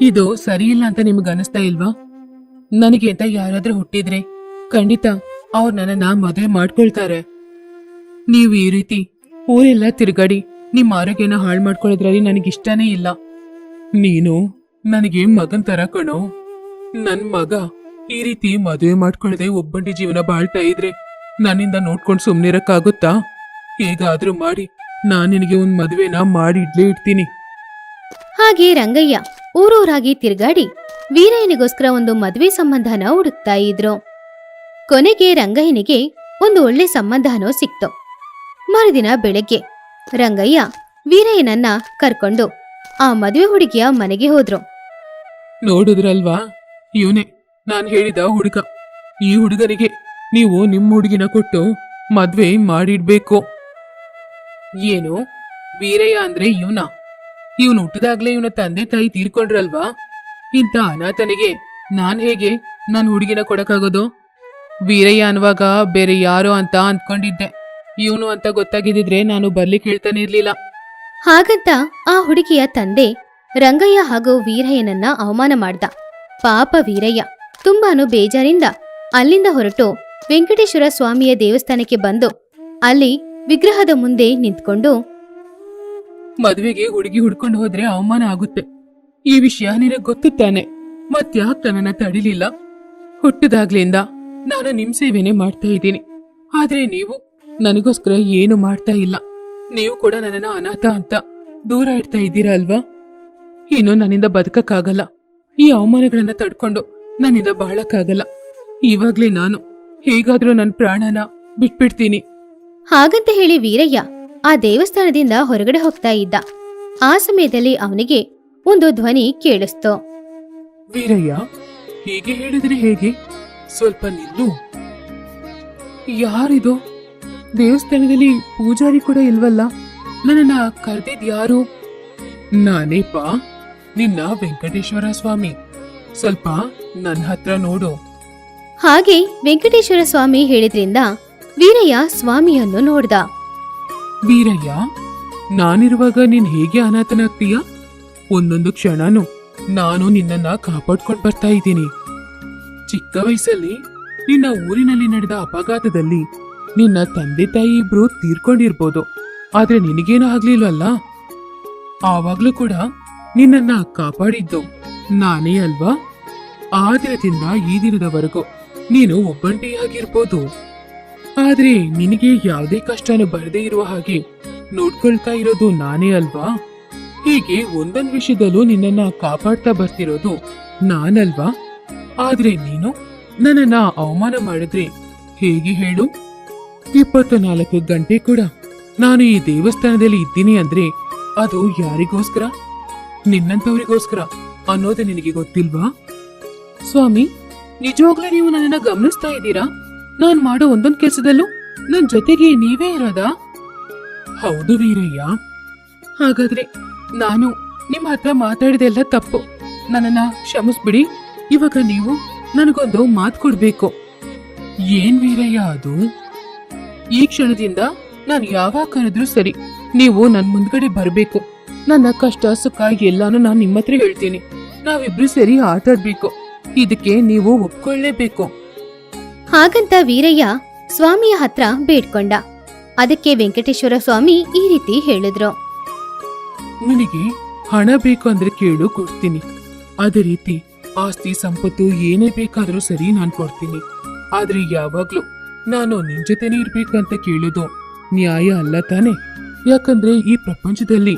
ಇದು ಸರಿಯಿಲ್ಲ ಅಂತ ನಿಮ್ಗೆ ಅನಿಸ್ತಾ ಇಲ್ವಾ? ನನಗೆ ಅಂತ ಯಾರಾದ್ರೂ ಹುಟ್ಟಿದ್ರೆ ಖಂಡಿತ ಅವ್ರು ನನ್ನನ್ನ ಮದುವೆ ಮಾಡ್ಕೊಳ್ತಾರೆ. ನೀವು ಈ ರೀತಿ ಊರೆಲ್ಲ ತಿರುಗಾಡಿ ನಿಮ್ಮ ಆರೋಗ್ಯನ ಹಾಳು ಮಾಡ್ಕೊಳ್ಳೋದ್ರಲ್ಲಿ ನನಗಿಷ್ಟನೇ ಇಲ್ಲ. ನೀನು ನನಗೆ ಮಗನ್ ತರ ಕಣೋ. ನನ್ ಮಗ ಈ ರೀತಿ ಮದುವೆ ಮಾಡ್ಕೊಳ್ಳದೆ ಒಬ್ಬಂಟಿ ಜೀವನ ಬಾಳ್ತಾ ಇದ್ರೆ ನನ್ನಿಂದ ನೋಡ್ಕೊಂಡು ಸುಮ್ನಿರಕ್ಕಾಗುತ್ತಾ ಹೇಗಾದ್ರೂ ಮಾಡಿ ನಾನು ನಿನಗೆ ಒಂದು ಮದುವೆನ ಮಾಡಿ ಇಡ್ಲೇ ಇಡ್ತೀನಿ. ಹಾಗೆ ರಂಗಯ್ಯ ಊರೂರಾಗಿ ತಿರುಗಾಡಿ ವೀರಯ್ಯನಿಗೋಸ್ಕರ ಒಂದು ಮದುವೆ ಸಂಬಂಧನ ಹುಡುಕ್ತಾ ಇದ್ರು. ಕೊನೆಗೆ ರಂಗಯ್ಯನಿಗೆ ಒಂದು ಒಳ್ಳೆ ಸಂಬಂಧನೋ ಸಿಕ್ತು. ಮರುದಿನ ಬೆಳಗ್ಗೆ ರಂಗಯ್ಯ ವೀರಯ್ಯನನ್ನ ಕರ್ಕೊಂಡು ಆ ಮದುವೆ ಹುಡುಗಿಯ ಮನೆಗೆ ಹೋದ್ರು. ನೋಡಿದ್ರಲ್ವಾ? ಇವನೇ ನಾನ್ ಹೇಳಿದ ಹುಡುಗ. ಈ ಹುಡುಗನಿಗೆ ನೀವು ನಿಮ್ಮ ಹುಡುಗಿನ ಕೊಟ್ಟು ಮದ್ವೆ ಮಾಡಿಡ್ಬೇಕು. ಏನು? ವೀರಯ್ಯ ಅಂದ್ರೆ ಇವನ? ಇವನು ಹುಟ್ಟಿದಾಗ್ಲೇ ಇವನ ತಂದೆ ತಾಯಿ ತೀರ್ಕೊಂಡ್ರಲ್ವಾ? ಇಂಥ ಅನಾಥನಿಗೆ ನಾನ್ ಹೇಗೆ ನನ್ನ ಹುಡುಗಿನ ಕೊಡಕಾಗೋದು ವೀರಯ್ಯ ಅನ್ನುವಾಗ ಬೇರೆ ಯಾರೋ ಅಂತ ಅಂದ್ಕೊಂಡಿದ್ದೆ ಇವನು ಅಂತ ಗೊತ್ತಾಗಿದ್ದಿದ್ರೆ ನಾನು ಬರ್ಲಿಕ್ಕೆ ಹೇಳ್ತಾನೆ ಇರ್ಲಿಲ್ಲ. ಹಾಗಂತ ಆ ಹುಡುಗಿಯ ತಂದೆ ರಂಗಯ್ಯ ಹಾಗೂ ವೀರಯ್ಯನನ್ನ ಅವಮಾನ ಮಾಡ್ದ. ಪಾಪ ವೀರಯ್ಯ. ತುಂಬಾನು ಬೇಜಾರಿಂದ ಅಲ್ಲಿಂದ ಹೊರಟು ವೆಂಕಟೇಶ್ವರ ಸ್ವಾಮಿಯ ದೇವಸ್ಥಾನಕ್ಕೆ ಬಂದು ಅಲ್ಲಿ ವಿಗ್ರಹದ ಮುಂದೆ ನಿಂತ್ಕೊಂಡು, ಮದುವೆಗೆ ಹುಡುಗಿ ಹುಡ್ಕೊಂಡು ಹೋದ್ರೆ ಅವಮಾನ ಆಗುತ್ತೆ. ಈ ವಿಷಯ ನಿನಗೆ ಗೊತ್ತಿತ್ತಾನೆ ಮತ್ತೆ ತಡಿಲಿಲ್ಲ. ಹುಟ್ಟದಾಗ್ಲಿಂದ ನಾನು ನಿಮ್ ಸೇವೆನೆ ಮಾಡ್ತಾ ಇದ್ದೀನಿ. ಆದ್ರೆ ನೀವು ನನಗೋಸ್ಕರ ಏನು ಮಾಡ್ತಾ ಇಲ್ಲ. ನೀವು ಕೂಡ ನನ್ನನ್ನ ಅನಾಥ ಅಂತ ದೂರ ಇಡ್ತಾ ಇದ್ದೀರಾ ಅಲ್ವಾ? ಇನ್ನು ನನ್ನಿಂದ ಬದುಕಕ್ಕಾಗಲ್ಲ. ಈ ಅವಮಾನಗಳನ್ನ ತಡ್ಕೊಂಡು ನನ್ನಿಂದ ಬಾಳಕ್ಕಾಗಲ್ಲ. ಇವಾಗ್ಲೇ ನಾನು ಹೇಗಾದ್ರೂ ನನ್ನ ಪ್ರಾಣನ ಬಿಟ್ಬಿಡ್ತೀನಿ. ಹಾಗಂತ ಹೇಳಿ ವೀರಯ್ಯ ಆ ದೇವಸ್ಥಾನದಿಂದ ಹೊರಗಡೆ ಹೋಗ್ತಾ ಇದ್ದ. ಆ ಸಮಯದಲ್ಲಿ ಅವನಿಗೆ ಒಂದು ಧ್ವನಿ ಕೇಳಿಸ್ತು. ವೀರಯ್ಯ ಹೀಗೆ ಹೇಳಿದ್ರೆ ಹೇಗೆ? ಸ್ವಲ್ಪ ನಿಲ್ಲು. ಯಾರಿದು? ದೇವಸ್ಥಾನದಲ್ಲಿ ಪೂಜಾರಿ ಕೂಡ ಇಲ್ವಲ್ಲ? ನನ್ನನ್ನ ಕರೆದಿದ್ ಯಾರು ನಾನೇಪ ನಿನ್ನ ವೆಂಕಟೇಶ್ವರ ಸ್ವಾಮಿ. ಸ್ವಲ್ಪ ನನ್ನ ಹತ್ರ ನೋಡು. ಹಾಗೆ ವೆಂಕಟೇಶ್ವರ ಸ್ವಾಮಿ ಹೇಳಿದ್ರಿಂದ ವೀರಯ್ಯ ಸ್ವಾಮಿಯನ್ನು ನೋಡ್ದ. ವೀರಯ್ಯ ನಾನಿರುವಾಗ ನೀನ್ ಹೇಗೆ ಅನಾಥನಾಗ್ತೀಯ ಒಂದೊಂದು ಕ್ಷಣನು ನಾನು ನಿನ್ನನ್ನ ಕಾಪಾಡ್ಕೊಂಡ್ ಬರ್ತಾ ಇದ್ದೀನಿ. ಚಿಕ್ಕ ವಯಸ್ಸಲ್ಲಿ ನಿನ್ನ ಊರಿನಲ್ಲಿ ನಡೆದ ಅಪಘಾತದಲ್ಲಿ ನಿನ್ನ ತಂದೆ ತಾಯಿ ಇಬ್ರು ತೀರ್ಕೊಂಡಿರ್ಬೋದು. ಆದ್ರೆ ನಿನಗೇನೂ ಆಗ್ಲಿಲ್ವಲ್ಲ? ಆವಾಗ್ಲೂ ಕೂಡ ನಿನ್ನನ್ನ ಕಾಪಾಡಿದ್ದು ನಾನೇ ಅಲ್ವಾ? ಆ ದಿನದಿಂದ ಈ ದಿನದವರೆಗೂ ನೀನು ಒಬ್ಬಂಟಿಯಾಗಿರ್ಬೋದು ಆದ್ರೆ ನಿನಗೆ ಯಾವುದೇ ಕಷ್ಟನೂ ಬರದೇ ಇರುವ ಹಾಗೆ ನೋಡ್ಕೊಳ್ತಾ ಇರೋದು ನಾನೇ ಅಲ್ವಾ? ಹೀಗೆ ಒಂದೊಂದ್ ವಿಷಯದಲ್ಲೂ ನಿನ್ನನ್ನ ಕಾಪಾಡ್ತಾ ಬರ್ತಿರೋದು ನಾನಲ್ವಾ? ಆದ್ರೆ ನೀನು ನನ್ನನ್ನ ಅವಮಾನ ಮಾಡಿದ್ರೆ ಹೇಗೆ ಹೇಳು? ಇಪ್ಪತ್ತು ನಾಲ್ಕು ಗಂಟೆ ಕೂಡ ನಾನು ಈ ದೇವಸ್ಥಾನದಲ್ಲಿ ಇದ್ದೀನಿ ಅಂದ್ರೆ ಅದು ಯಾರಿಗೋಸ್ಕರ? ನಿನ್ನಂತವರಿಗೋಸ್ಕರ? ಅನ್ನೋದು ನಿನಗೆ ಗೊತ್ತಿಲ್ವಾ? ಸ್ವಾಮಿ, ನಿಜವಾಗ್ಲೂ ನೀವು ನನ್ನನ್ನ ಗಮನಿಸ್ತಾ ಇದ್ದೀರಾ? ನಾನ್ ಮಾಡೋ ಒಂದೊಂದ್ ಕೆಲಸದಲ್ಲೂ ನನ್ ಜೊತೆಗೆ ನೀವೇ ಇರೋದಾ? ಹೌದು ವೀರಯ್ಯ. ಹಾಗಾದ್ರೆ ನಾನು ನಿಮ್ಮ ಹತ್ರ ಮಾತಾಡಿದೆಲ್ಲ ತಪ್ಪು. ನನ್ನನ್ನ ಕ್ಷಮಿಸ್ಬಿಡಿ. ಇವಾಗ ನೀವು ನನಗೊಂದು ಮಾತು ಕೊಡ್ಬೇಕು. ಏನ್ ವೀರಯ್ಯ ಅದು? ಈ ಕ್ಷಣದಿಂದ ನಾನು ಯಾವಾಗ ಕರೆದ್ರೂ ಸರಿ, ನೀವು ನನ್ ಮುಂದ್ಗಡೆ ಬರ್ಬೇಕು. ನನ್ನ ಕಷ್ಟ ಸುಖ ಎಲ್ಲಾನು ನಾನು ನಿಮ್ಮ ಹತ್ರ ಹೇಳ್ತೀನಿ. ನಾವಿಬ್ರು ಸರಿ ಆಟಾಡ್ಬೇಕು ಇದಕ್ಕೆ ನೀವು ಒಪ್ಕೊಳ್ಳೇಬೇಕು. ಹಾಗಂತ ವೀರಯ್ಯ ಸ್ವಾಮಿಯ ಹತ್ರ ಬೇಡ್ಕೊಂಡ. ಅದಕ್ಕೆ ವೆಂಕಟೇಶ್ವರ ಸ್ವಾಮಿ ಈ ರೀತಿ ಹೇಳಿದ್ರು. ನಿನಗೆ ಹಣ ಬೇಕು ಅಂದ್ರೆ ಕೇಳು ಕೊಡ್ತೀನಿ. ಅದೇ ರೀತಿ ಆಸ್ತಿ ಸಂಪತ್ತು ಏನೇ ಬೇಕಾದ್ರೂ ಸರಿ ನಾನು ಕೊಡ್ತೀನಿ. ಆದ್ರೆ ಯಾವಾಗ್ಲೂ ನಾನು ನಿನ್ ಜೊತೆನೇ ಇರ್ಬೇಕು ಅಂತ ಕೇಳೋದು ನ್ಯಾಯ ಅಲ್ಲ ತಾನೆ? ಯಾಕಂದ್ರೆ ಈ ಪ್ರಪಂಚದಲ್ಲಿ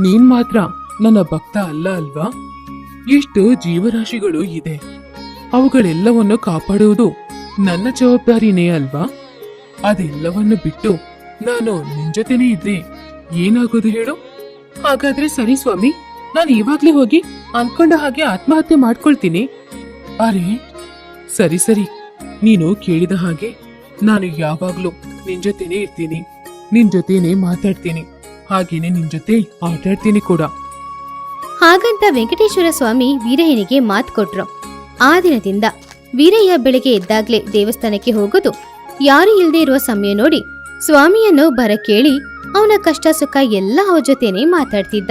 ನೀನ್ ಮಾತ್ರ ನನ್ನ ಭಕ್ತ ಅಲ್ಲ ಅಲ್ವಾ? ಎಷ್ಟು ಜೀವರಾಶಿಗಳು ಇದೆ. ಅವುಗಳೆಲ್ಲವನ್ನು ಕಾಪಾಡುವುದು ನನ್ನ ಜವಾಬ್ದಾರಿನೇ ಅಲ್ವಾ? ಅದೆಲ್ಲವನ್ನು ಬಿಟ್ಟು ನಾನು ನಿನ್ ಜೊತೆನೇ ಇದ್ರೆ ಏನಾಗೋದು ಹೇಳು? ಹಾಗಾದ್ರೆ ಸರಿ ಸ್ವಾಮಿ, ನಾನು ಇವಾಗ್ಲೇ ಹೋಗಿ ಅನ್ಕೊಂಡ ಹಾಗೆ ಆತ್ಮಹತ್ಯೆ ಮಾಡ್ಕೊಳ್ತೀನಿ. ಅರೆ, ಸರಿ ಸರಿ. ನೀನು ಕೇಳಿದ ಹಾಗೆ ನಾನು ಯಾವಾಗ್ಲೂ ನಿನ್ ಜೊತೆನೇ ಇರ್ತೀನಿ. ನಿನ್ ಜೊತೆನೆ ಮಾತಾಡ್ತೀನಿ. ಹಾಗೇನೆ ನಿನ್ ಜೊತೆ ಆಟಾಡ್ತೀನಿ ಕೂಡ. ಹಾಗಂತ ವೆಂಕಟೇಶ್ವರ ಸ್ವಾಮಿ ವೀರಯ್ಯನಿಗೆ ಮಾತು ಕೊಟ್ರು. ಆ ದಿನದಿಂದ ವೀರಯ್ಯ ಬೆಳಗ್ಗೆ ಎದ್ದಾಗ್ಲೇ ದೇವಸ್ಥಾನಕ್ಕೆ ಹೋಗೋದು ಯಾರು ಇಲ್ಲದೆ ಇರುವ ಸಮಯ ನೋಡಿ ಸ್ವಾಮಿಯನ್ನು ಬರ ಕೇಳಿ ಅವನ ಕಷ್ಟ ಸುಖ ಎಲ್ಲ ಅವ ಜೊತೆನೆ ಮಾತಾಡ್ತಿದ್ದ.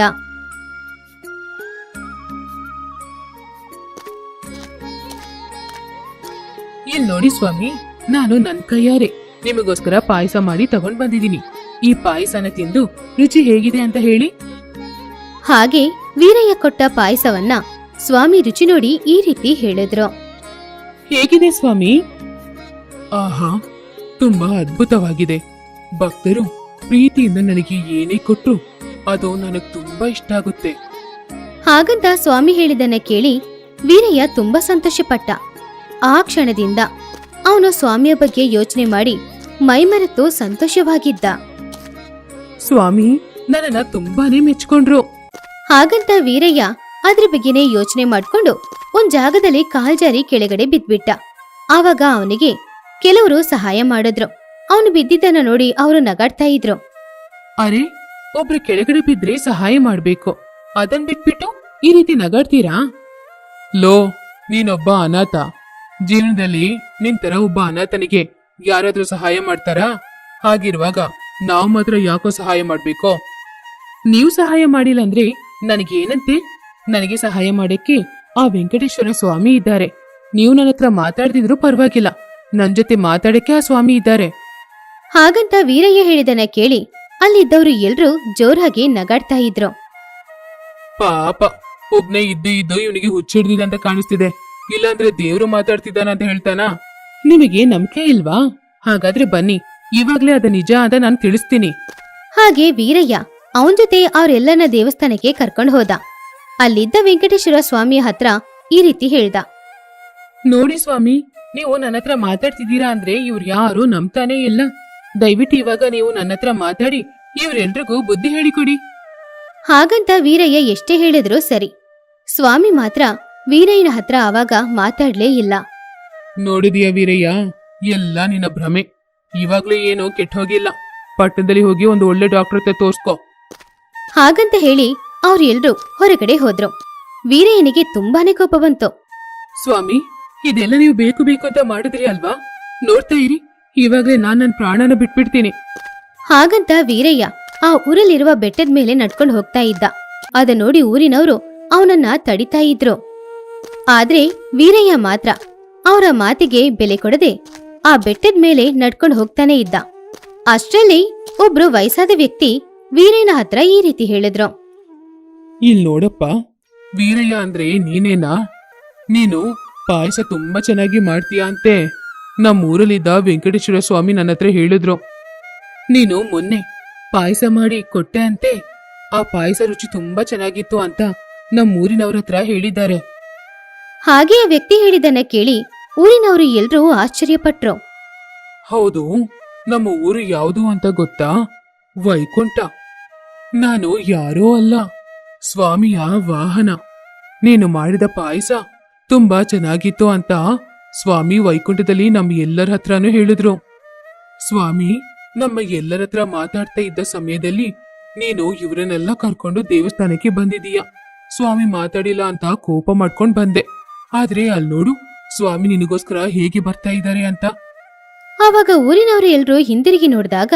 ಇಲ್ ನೋಡಿ ಸ್ವಾಮಿ ನಾನು ನನ್ ಕೈಯಾರೆ. ನಿಮಗೋಸ್ಕರ ಪಾಯಸ ಮಾಡಿ ತಗೊಂಡ್ ಬಂದಿದ್ದೀನಿ. ಈ ಪಾಯಸನ ತಿಂದು ರುಚಿ ಹೇಗಿದೆ ಅಂತ ಹೇಳಿ? ಹಾಗೆ ವೀರಯ್ಯ ಕೊಟ್ಟ ಪಾಯಸವನ್ನ ಸ್ವಾಮಿ ರುಚಿ ನೋಡಿ ಈ ರೀತಿ ಹೇಳಿದ್ರು. ಹೇಗಿದೆ ಸ್ವಾಮಿ? ಆಹಾ ತುಂಬಾ ಅದ್ಭುತವಾಗಿದೆ. ಭಕ್ತರು ಪ್ರೀತಿಯಿಂದ ನನಗೆ ಏನೇ ಕೊಟ್ರು ಅದು ನನಗ್ ತುಂಬಾ ಇಷ್ಟ ಆಗುತ್ತೆ. ಹಾಗಂತ ಸ್ವಾಮಿ ಹೇಳಿದನ್ನ ಕೇಳಿ ವೀರಯ್ಯ ತುಂಬಾ ಸಂತೋಷಪಟ್ಟ. ಆ ಕ್ಷಣದಿಂದ ಅವನು ಸ್ವಾಮಿಯ ಬಗ್ಗೆ ಯೋಚನೆ ಮಾಡಿ ಮೈಮರೆತು ಸಂತೋಷವಾಗಿದ್ದ. ಸ್ವಾಮಿ ನನ್ನನ್ನ ತುಂಬಾನೇ ಮೆಚ್ಕೊಂಡ್ರು. ಹಾಗಂತ ವೀರಯ್ಯ ಅದ್ರ ಬಗ್ಗೆನೇ ಯೋಚನೆ ಮಾಡ್ಕೊಂಡು ಒಂದ್ ಜಾಗದಲ್ಲಿ ಕಾಲ್ಜಾರಿ ಕೆಳಗಡೆ ಬಿದ್ಬಿಟ್ಟ. ಆವಾಗ ಅವನಿಗೆ ಕೆಲವರು ಸಹಾಯ ಮಾಡಿದ್ರು. ಅವನು ಬಿದ್ದಿದ್ದನ್ನ ನೋಡಿ ಅವರು ನಗಾಡ್ತಾ ಇದ್ರು. ಅರೆ ಒಬ್ರು ಕೆಳಗಡೆ ಬಿದ್ರೆ ಸಹಾಯ ಮಾಡ್ಬೇಕು. ಅದನ್ ಬಿಟ್ಬಿಟ್ಟು ಈ ರೀತಿ ನಗಾಡ್ತೀರಾ? ಲೋ ನೀನೊಬ್ಬ ಅನಾಥ. ಜೀವನದಲ್ಲಿ ನಿನ್ ತರ ಒಬ್ಬ ಅನಾಥನಿಗೆ ಯಾರಾದ್ರೂ ಸಹಾಯ ಮಾಡ್ತಾರಾ? ಹಾಗಿರುವಾಗ ನಾವು ಮಾತ್ರ ಯಾಕೋ ಸಹಾಯ ಮಾಡ್ಬೇಕೋ? ನೀವು ಸಹಾಯ ಮಾಡಿಲ್ಲ ಅಂದ್ರೆ ನನಗೇನಂತೆ? ನನಗೆ ಸಹಾಯ ಮಾಡಕ್ಕೆ ಆ ವೆಂಕಟೇಶ್ವರ ಸ್ವಾಮಿ ಇದ್ದಾರೆ. ನೀವು ನನ್ನ ಹತ್ರ ಮಾತಾಡ್ತಿದ್ರು ಪರವಾಗಿಲ್ಲ. ನನ್ ಜೊತೆ ಮಾತಾಡಕ್ಕೆ ಆ ಸ್ವಾಮಿ ಇದ್ದಾರೆ. ಹಾಗಂತ ವೀರಯ್ಯ ಹೇಳಿದನ ಕೇಳಿ ಅಲ್ಲಿದ್ದವರು ಎಲ್ರೂ ಜೋರಾಗಿ ನಗಾಡ್ತಾ ಇದ್ರು. ಪಾಪ ಒಬ್ನೇ ಇದ್ದು ಇದ್ದು ಇವನಿಗೆ ಹುಚ್ಚಿಡ್ದಿದೆ ಅಂತ ಕಾಣಿಸ್ತಿದೆ. ಇಲ್ಲಾಂದ್ರೆ ದೇವ್ರು ಮಾತಾಡ್ತಿದ್ದಾನ ಅಂತ ಹೇಳ್ತಾನಾ? ನಿಮಗೆ ನಂಬಿಕೆ ಇಲ್ವಾ? ಹಾಗಾದ್ರೆ ಬನ್ನಿ. ಇವಾಗ್ಲೇ ಅದ ನಿಜ ಅಂತ ನಾನು ತಿಳಿಸ್ತೀನಿ. ಹಾಗೆ ವೀರಯ್ಯ ಅವನ್ ಜೊತೆ ಅವ್ರೆಲ್ಲನ ದೇವಸ್ಥಾನಕ್ಕೆ ಕರ್ಕೊಂಡು ಹೋದ. ಅಲ್ಲಿದ್ದ ವೆಂಕಟೇಶ್ವರ ಸ್ವಾಮಿಯ ಹತ್ರ ಈ ರೀತಿ ಹೇಳ್ದ. ನೋಡಿ ಸ್ವಾಮಿ ನೀವು ನನ್ನ ಹತ್ರ ಮಾತಾಡ್ತಿದ್ದೀರಾ ಅಂದ್ರೆ ಇವ್ರು ಯಾರು ನಂಬ್ತಾನೇ ಇಲ್ಲ. ದಯವಿಟ್ಟು ಇವಾಗ ನೀವು ನನ್ನ ಹತ್ರ ಮಾತಾಡಿ ಇವ್ರೆಲ್ರಿಗೂ ಬುದ್ಧಿ ಹೇಳಿಕೊಡಿ. ಹಾಗಂತ ವೀರಯ್ಯ ಎಷ್ಟೇ ಹೇಳಿದ್ರೂ ಸರಿ. ಸ್ವಾಮಿ ಮಾತ್ರ ವೀರಯ್ಯನ ಹತ್ರ ಆವಾಗ ಮಾತಾಡ್ಲೇ ಇಲ್ಲ. ನೋಡಿದೀಯ ವೀರಯ್ಯ ಎಲ್ಲ ನಿನ್ನ ಭ್ರಮೆ. ಇವಾಗ್ಲೂ ಏನು ಕೆಟ್ಟೋಗಿಲ್ಲ. ಪಟ್ಟಣದಲ್ಲಿ ಹೋಗಿ ಒಂದು ಒಳ್ಳೆ ಡಾಕ್ಟರ್ ಹತ್ರ ತೋರ್ಸ್ಕೊ. ಹಾಗಂತ ಹೇಳಿ ಅವ್ರೆಲ್ರೂ ಹೊರಗಡೆ ಹೋದ್ರು. ವೀರಯ್ಯನಿಗೆ ತುಂಬಾನೇ ಕೋಪ ಬಂತು. ಸ್ವಾಮಿ ಇದೆಲ್ಲ ನೀವು ಬೇಕು ಬೇಕು ಅಂತ ಮಾಡಿದ್ರಿ ಅಲ್ವಾ? ನೋಡ್ತಾ ಇರಿ ಇವಾಗ್ಲೇ ನಾನ್ ನನ್ನ ಪ್ರಾಣನ ಬಿಟ್ಬಿಡ್ತೀನಿ. ಹಾಗಂತ ವೀರಯ್ಯ ಆ ಊರಲ್ಲಿರುವ ಬೆಟ್ಟದ ಮೇಲೆ ನಡ್ಕೊಂಡು ಹೋಗ್ತಾ ಇದ್ದ. ಅದ ನೋಡಿ ಊರಿನವರು ಅವನನ್ನ ತಡಿತಾ ಇದ್ರು. ಆದ್ರೆ ವೀರಯ್ಯ ಮಾತ್ರ ಅವರ ಮಾತಿಗೆ ಬೆಲೆ ಕೊಡದೆ ಆ ಬೆಟ್ಟದ ಮೇಲೆ ನಡ್ಕೊಂಡು ಹೋಗ್ತಾನೆ ಇದ್ದ. ಅಷ್ಟರಲ್ಲಿ ಒಬ್ರು ವಯಸ್ಸಾದ ವ್ಯಕ್ತಿ ವೀರಯ್ಯನ ಹತ್ರ ಈ ರೀತಿ ಹೇಳಿದ್ರು. ಇಲ್ ನೋಡಪ್ಪ ವೀರಯ್ಯ ಅಂದ್ರೆ ನೀನೇನಾ? ನೀನು ಪಾಯಸ ತುಂಬಾ ಚೆನ್ನಾಗಿ ಮಾಡ್ತೀಯಾ ಅಂತೆ? ನಮ್ಮ ಊರಲ್ಲಿದ್ದ ವೆಂಕಟೇಶ್ವರ ಸ್ವಾಮಿ ನನ್ನ ಹತ್ರ ಹೇಳಿದ್ರು. ನೀನು ಮೊನ್ನೆ ಪಾಯಸ ಮಾಡಿ ಕೊಟ್ಟೆ ಅಂತೆ? ಆ ಪಾಯಸ ರುಚಿ ತುಂಬಾ ಚೆನ್ನಾಗಿತ್ತು ಅಂತ ನಮ್ಮ ಊರಿನವ್ರ ಹತ್ರ ಹೇಳಿದ್ದಾರೆ. ಹಾಗೆ ಆ ವ್ಯಕ್ತಿ ಹೇಳಿದನ್ನ ಕೇಳಿ ಊರಿನವರು ಎಲ್ರೂ ಆಶ್ಚರ್ಯಪಟ್ರು. ಹೌದು, ನಮ್ಮ ಊರು ಯಾವುದು ಅಂತ ಗೊತ್ತಾ? ವೈಕುಂಠ. ನಾನು ಯಾರೋ ಅಲ್ಲ, ಸ್ವಾಮಿಯ ವಾಹನ. ನೀನು ಮಾಡಿದ ಪಾಯಸ ತುಂಬಾ ಚೆನ್ನಾಗಿತ್ತು ಅಂತ ಸ್ವಾಮಿ ವೈಕುಂಠದಲ್ಲಿ ನಮ್ಮ ಎಲ್ಲರ ಹತ್ರನೂ ಹೇಳಿದ್ರು. ಸ್ವಾಮಿ, ನಮ್ಮ ಎಲ್ಲರ ಹತ್ರ ಮಾತಾಡ್ತಾ ಇದ್ದ ಸಮಯದಲ್ಲಿ ನೀನು ಇವರನ್ನೆಲ್ಲ ಕರ್ಕೊಂಡು ದೇವಸ್ಥಾನಕ್ಕೆ ಬಂದಿದೀಯ ಸ್ವಾಮಿ ಮಾತಾಡಿಲ್ಲ ಅಂತ ಕೋಪ ಮಾಡ್ಕೊಂಡ್ ಬಂದೆ. ಆದ್ರೆ ಅಲ್ಲಿ ನೋಡು ಸ್ವಾಮಿ ನಿನಗೋಸ್ಕರ ಹೇಗೆ ಬರ್ತಾ ಇದ್ದಾರೆ ಅಂತ? ಆವಾಗ ಊರಿನವರು ಎಲ್ರೂ ಹಿಂದಿರುಗಿ ನೋಡಿದಾಗ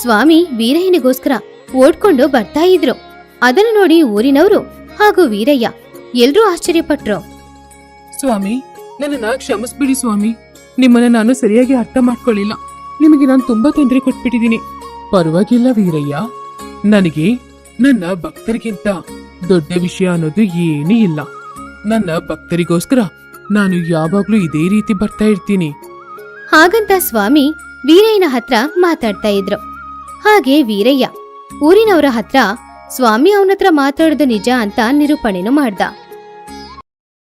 ಸ್ವಾಮಿ ವೀರಯ್ಯನಿಗೋಸ್ಕರ ಓಡ್ಕೊಂಡು ಬರ್ತಾ ಇದ್ರು. ಅದನ್ನು ನೋಡಿ ಊರಿನವರು ಹಾಗೂ ವೀರಯ್ಯ ಎಲ್ರೂ ಆಶ್ಚರ್ಯಪಟ್ರು. ಸ್ವಾಮಿ ನನ್ನನ್ನ ಕ್ಷಮಿಸ್ಬಿಡಿ ಸ್ವಾಮಿ. ನಿಮ್ಮನ್ನ ನಾನು ಸರಿಯಾಗಿ ಅರ್ಥ ಮಾಡ್ಕೊಳ್ಳಿಲ್ಲ. ನಿಮಗೆ ನಾನು ತುಂಬಾ ತೊಂದರೆ ಕೊಟ್ಬಿಟ್ಟಿದ್ದೀನಿ. ಪರವಾಗಿಲ್ಲ ವೀರಯ್ಯ. ನನಗೆ ನನ್ನ ಭಕ್ತರಿಗಿಂತ ದೊಡ್ಡ ವಿಷಯ ಅನ್ನೋದು ಏನೂ ಇಲ್ಲ. ನನ್ನ ಭಕ್ತರಿಗೋಸ್ಕರ ನಾನು ಯಾವಾಗ್ಲೂ ಇದೇ ರೀತಿ ಬರ್ತಾ ಇರ್ತೀನಿ. ಹಾಗಂತ ಸ್ವಾಮಿ ವೀರಯ್ಯನ ಹತ್ರ ಮಾತಾಡ್ತಾ ಇದ್ರು. ಹಾಗೆ ವೀರಯ್ಯ, ಊರಿನವರ ಹತ್ರ ಸ್ವಾಮಿ ಅವನತ್ರ ಮಾತಾಡೋದು ನಿಜ ಅಂತ ನಿರೂಪಣೆನು ಮಾಡ್ದ.